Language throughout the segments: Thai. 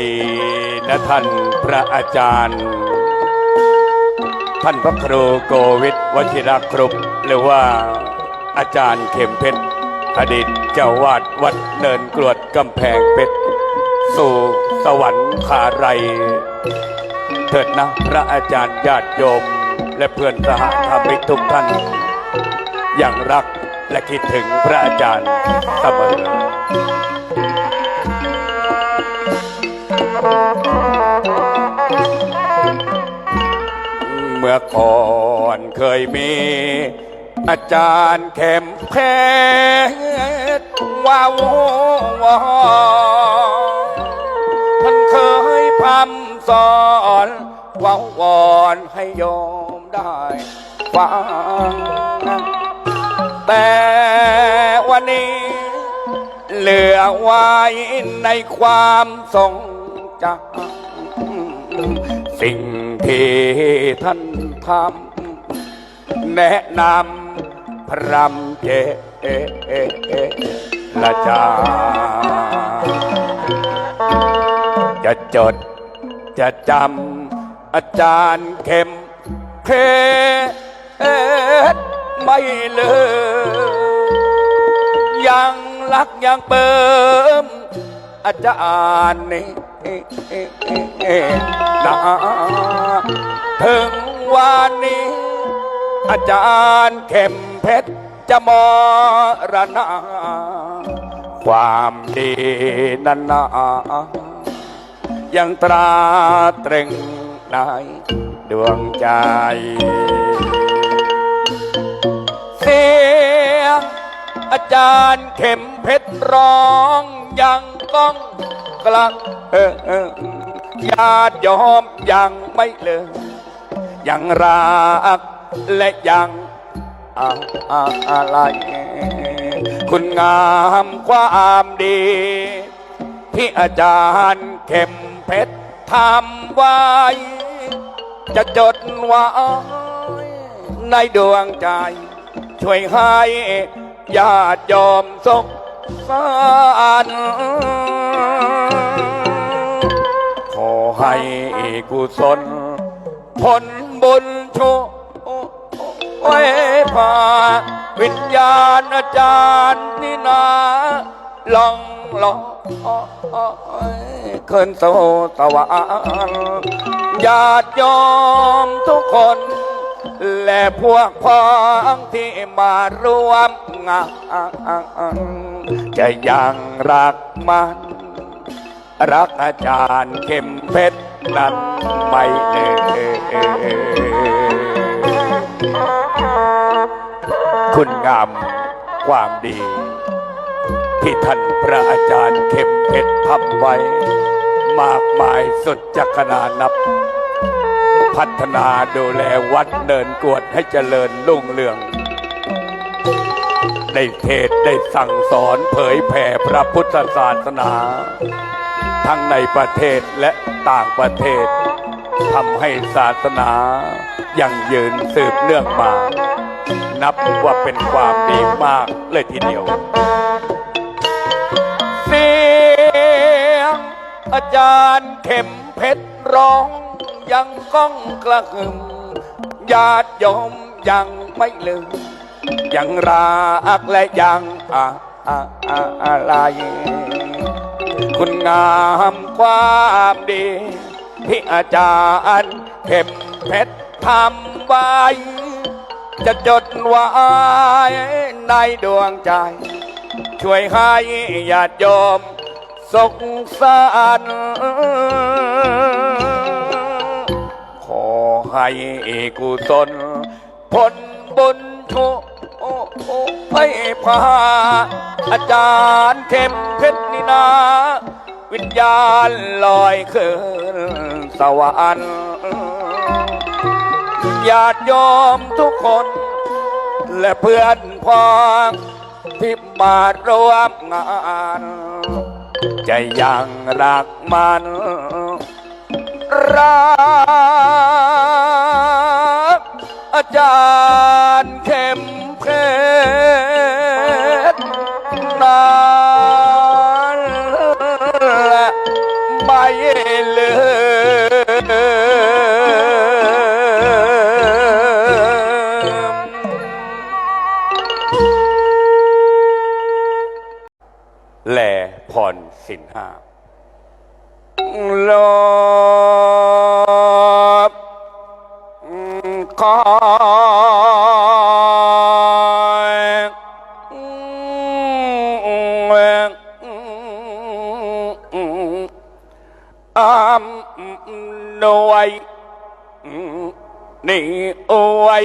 ดีนะท่านพระอาจารย์ ท่านพระครูโกวิทวชิรครุปหรือว่าอาจารย์เข็มเพชรอดีตเจ้าวาดวัดเนินกรวดกำแพงเพชรสู่สวรรค์คาไรเถิดนะพระอาจารย์ญาติโยม และเพื่อนสหธรรมิกทุกท่าน อย่างรักและคิดถึงพระอาจารย์เสมอ เมื่อก่อนเคยมี อาจารย์เข็มเพชรว้าววอท่านเคยพร่ำสอนว้าวอนให้โยมได้ฟัง แต่วันนี้เหลือไว้ในความทรงจำสิ่ง ที่ท่านทำแนะนำพรำเจละจาจะจดจะจำอาจารย์เข็มเพชรไม่เลือยังรักยังเปิมอาจารย์นี่ นะถึงวันนี้ อาจารย์เข็มเพชรจะมรณะความดีนั้นนะยังตราตรึงในดวงใจ เสียงอาจารย์เข็มเพชรร้องยังก้อง กลังเออเออญาติยอมยังไม่เลยยังรักและยังอะอะอะไร คุณงามความดี ที่อาจารย์เข็มเพชรทำไว้ จะจดไว้ในดวงใจ ช่วยให้ญาติยอมสงสาร ขอให้กุศลผลบุญช่วยพาวิญญาณอาจารย์นี่นาลองลองขึ้นโสสวรรค์ญาติยอมทุกคน และพวกพ้องที่มารวมงานจะยังรักมัน รักอาจารย์เข้มเพชรนั้นไม่เอ่คุณงามความดี ที่ท่านพระอาจารย์เข้มเพชรทำไว้ มากมายสุดจะขนานับ พัฒนาดูแลวัดเนินกวดให้เจริญรุ่งเรือง ได้เทศได้สั่งสอนเผยแผ่พระพุทธศาสนา ทั้งในประเทศและต่างประเทศทำให้ศาสนายังยืนสืบเนื่องมา นับว่าเป็นความดีมากเลยทีเดียว เสียงอาจารย์เข็มเพชรร้องยังก้องกระหึ่มญาติโยมยังไม่ลืมยังรักและยังอะอะอะอะไร คุณงามความดี ที่อาจารย์เข็มเพชรทำไว้ จะจดไว้ในดวงใจ ช่วยให้ญาติโยมสงสารขอให้กุศลผลบุญชุให้พาอาจารย์เข้ม เพชรนี่นา วิญญาณลอยขึ้นสวรรค์ญาติโยมทุกคน และเพื่อนพ้องที่มารวมงาน จะยังรักมันรัก คอยอำนวยนี่อวย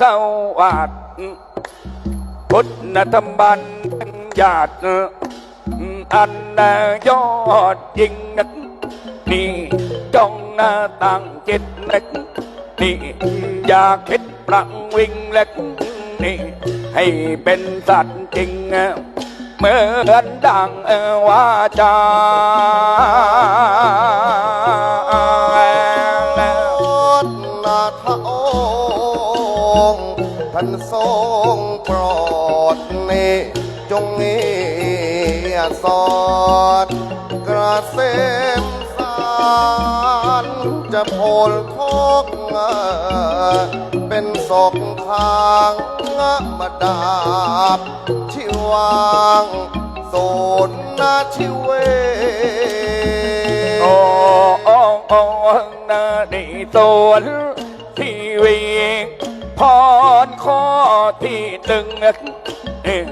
สวัสดิ์พุทธธรรมบัญญัติอันยอดยิ่งนักนี่จงตั้งจิตนึก นี่อย่าคิดปรังวิงเล็กนี่ให้เป็นสัตว์จริงเหมือนดังวาจาอดนาทะองท่านทรงโปรดนี่จงนี้สอดกระเซ็มสารจะโพลทก เป็นศกทางมาดาบที่วางโซนนาชิเวโอ้โอ้โอ้นาดีโสนทีวีพรข้อที่หนึ่งเอ่อ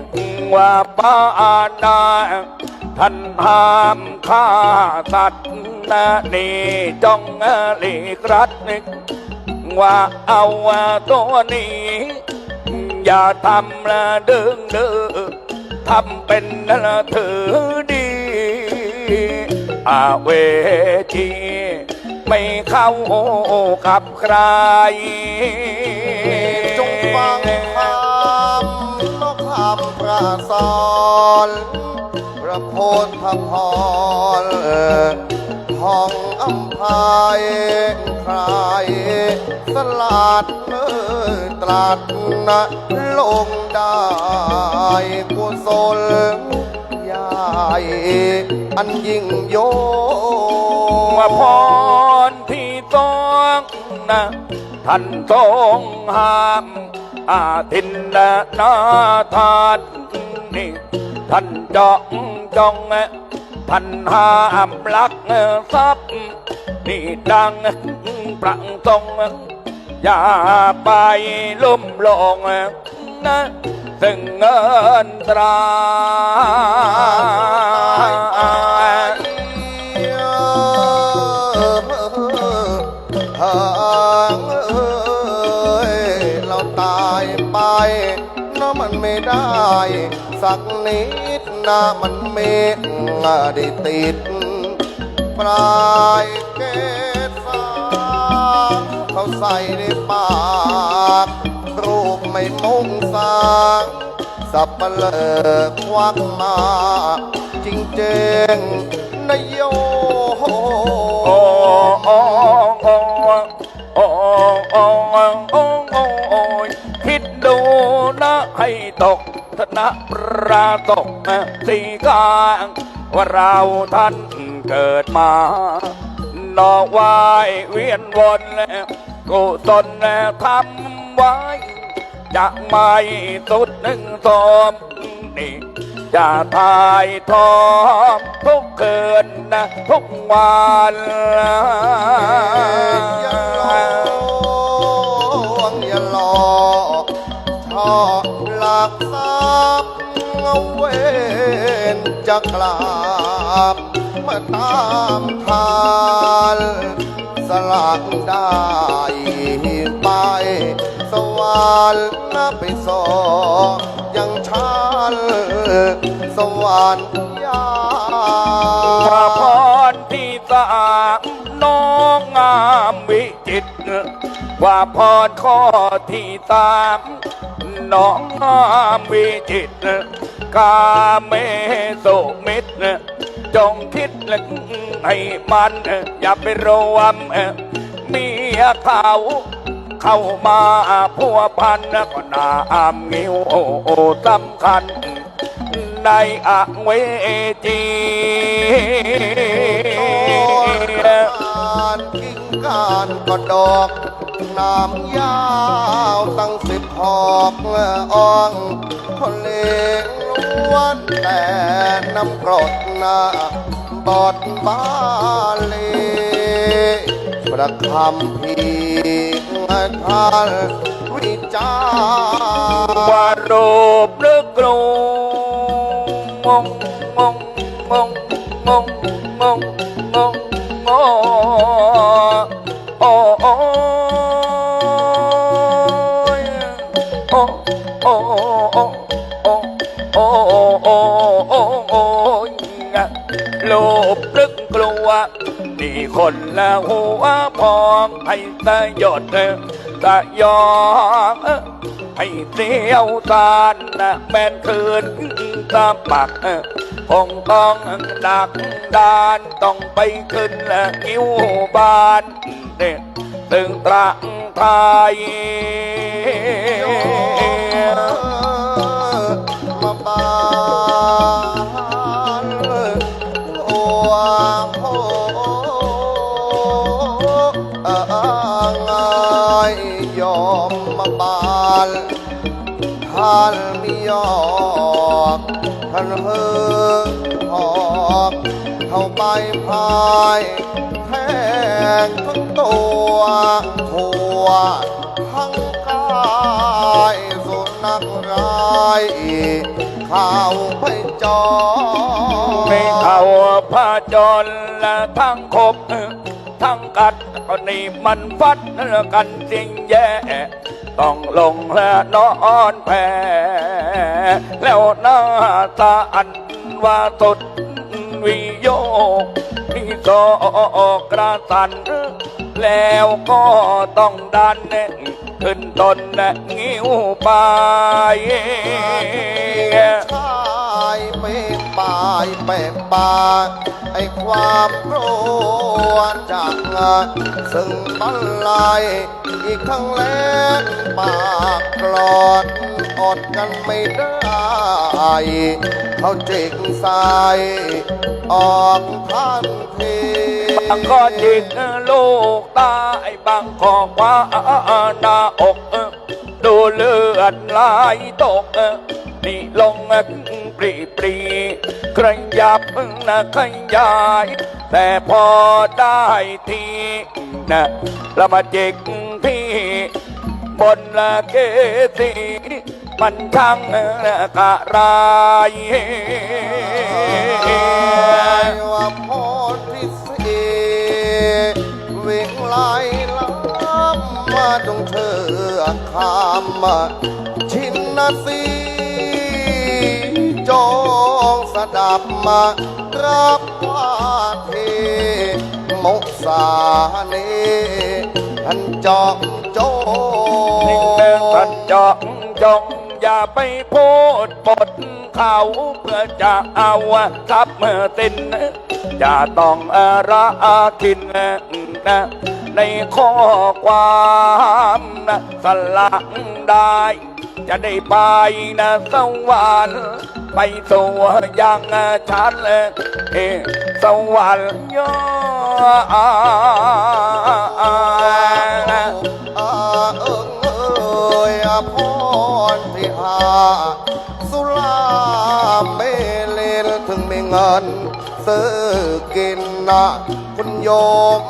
ว่าป้านาท่านห้ามฆ่าสัตว์นานี่จงหลีกรัดนึก ว่าเอาตัวนี้ อย่าทำละเดึงเดือทำเป็นละถือดีอาเวทีไม่เข้ากับใคร จงฟังคำนกคำพระสอนพระโพธพรห้องอัมพาย ใครสลัดเมื่อตรัสนะลงได้กุศลใหญ่อันยิ่งโยว่าพรที่ต้องนะท่านทรงห้ามอาทินนาทานนี่ท่านจองจองท่านห้ามลักทรัพย์ นี่ดังประตรง อย่าไปลุ่มหลงนะซึ่งเงินตราหางเอ้ยเราตายไปนะมันไม่ได้ สักนิดนะมันไม่ได้ติด ลายเกศาเขาใส่ในปาก รูปไม่มุ่งสร้างสับเปลอควักมา จริงเจงนะโยโอ้โอ้โอ้โอ้โอ้โอ้โอ้โอ้ยคิดดูนะให้ตกธนราตกสีกลางว่าเราท่าน เกิดมานอกวายเวียนวนแล้วกุศลแล้วทำไว้จะไม่สุดหนึ่งสมนี่จะทายทอมทุกคืนนะทุกวันอย่าหลวงอย่าลอกชอบหลักทรัพย์เอาเวนจะกลับ มาตามทานสลักได้ไป สวรรค์นะไปสอยังชันสวรรค์ยาพระพรที่สามน้องงามวิจิตว่าพรข้อที่สามน้องงามวิจิตกาเมสุมิตรจงคิด ให้มันอย่าไปรวมเมียเขาเข้ามาพัวพันก็น่าอามงิวสำคัญ ในอเวจีการกิ่งการก็ดอกน้ำยาวตั้งสิบหอกอ่องคนเลงล้วนแต่น้ำกรดนา บอดบาเลประคำพีทานวิจารว่ารูปหรือกรูงงงงงงงงงงงงงอ้โอ้ยโอ้โอ้โอ้โอ้ นี่คนละหัวพองให้ตะยดตะยองให้เสียวตานนะแม่นคืนตาปักคงต้องดักดานต้องไปขึ้นละกิ้วบานเนี่ยตึงตรังไทยานมียอกท่านเฮือหอกเข้าไปพายแทงทั้งตัวหัวทั้งกายสุนัขร้ายข้าวไปจอไม่เข้าพาจรและทั้งคบทั้งกัดก็นี่มันฟัดกันสิ่งแย่ ต้องลงและนอนแพ้แล้วหน้าตาอันว่าตดวิโยกนี่ก็กระสัน แล้วก็ต้องดันขึ้นตนงิ้วไปชายเป็นปายเป็นปา ไอความโกรธจากงานซึ่งบันไลายอีกทั้งแรงปากกรอดอดกันไม่ได้เขาจิกใส่ออกทันทีบางก็จิกลูกตายบางก็คว้าหน้าอกดูเลือดไหลตกนี่ลง ปรีปรีใครยับนะขยาย แต่พอได้ทีนะละมาจิกที่บนละเกสีมันช่างกะไรว่าพรพิเศษวิ่งไล่ล้ำมาตรงเธอคำมชินนาสี สดับมารับว่าเทมุสาเนท่านจอมโจนิ่งเดินตันจองจงอย่าไปพูดปดเขาเพื่อจะเอาทรัพย์เมื่อตินจะต้องระกินนะ ในข้อความนะสลักได้ จะได้ไปนะสวรรค์ไปสู่ยังฉันเอสวรรค์ย่ออือพ่อที่หาสุราเมเลถึงไม่เงินซื้อกินนะคุณโยม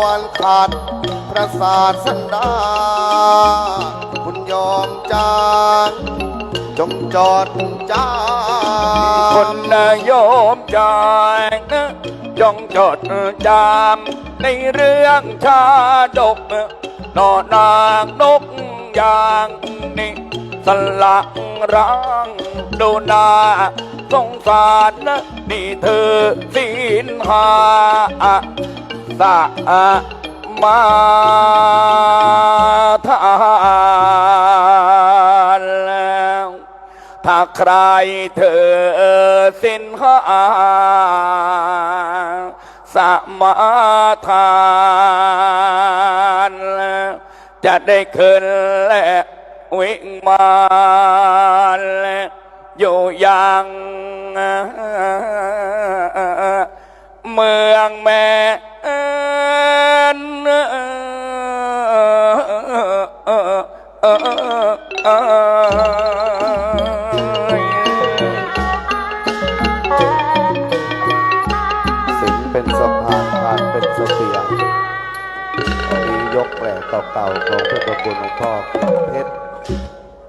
คนขาดพระศาสดา คุณโยมจ้าจงจอดจ้าคนโยมจางจงจดจำในเรื่องชาดกนอนางนกอย่างนี้สลักรังดูนาสงสารนี่เธอสินหา สะมาทานแล้วถ้าใครเธอสิ้นหาสมาทานจะได้ขึ้นและวิ่งมาและอยู่ยังเมืองแม่านเป็นเสียงมียกแหล่เก่าๆของพระประคุณหลวงพ่อเพชร